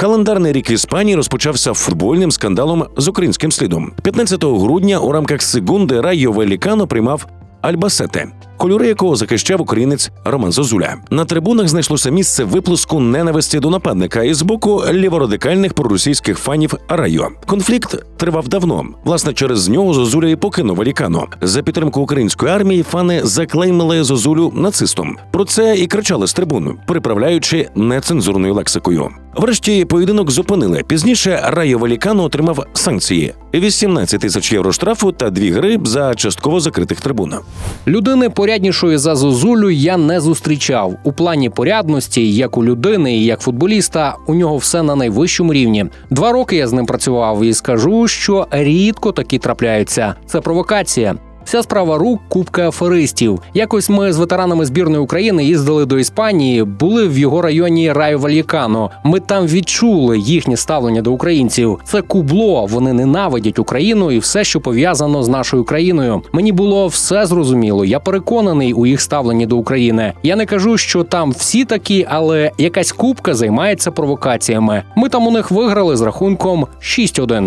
Календарний рік Іспанії розпочався футбольним скандалом з українським слідом. 15 грудня у рамках секунди Райо Велікано приймав Альбасете, кольори якого захищав українець Роман Зозуля. На трибунах знайшлося місце виплеску ненависті до нападника і з боку ліворадикальних проросійських фанів Райо. Конфлікт тривав давно. Власне, через нього Зозуля і покинув Валікано. За підтримку української армії фани заклеймили Зозулю нацистом. Про це і кричали з трибун, приправляючи нецензурною лексикою. Врешті поєдинок зупинили. Пізніше Райо Валікано отримав санкції: 18 тисяч євро штрафу та дві гри за частково закритих трибунах. Людини поряднішої за Зозулю я не зустрічав. У плані порядності, як у людини, і як футболіста, у нього все на найвищому рівні. Два роки я з ним працював і скажу, що рідко такі трапляються. Це провокація. Вся справа рук кубка аферистів. Якось ми з ветеранами збірної України їздили до Іспанії, були в його районі Райо Вальєкано. Ми там відчули їхнє ставлення до українців. Це кубло. Вони ненавидять Україну і все, що пов'язано з нашою країною. Мені було все зрозуміло. Я переконаний у їх ставленні до України. Я не кажу, що там всі такі, але якась кубка займається провокаціями. Ми там у них виграли з рахунком 6-1.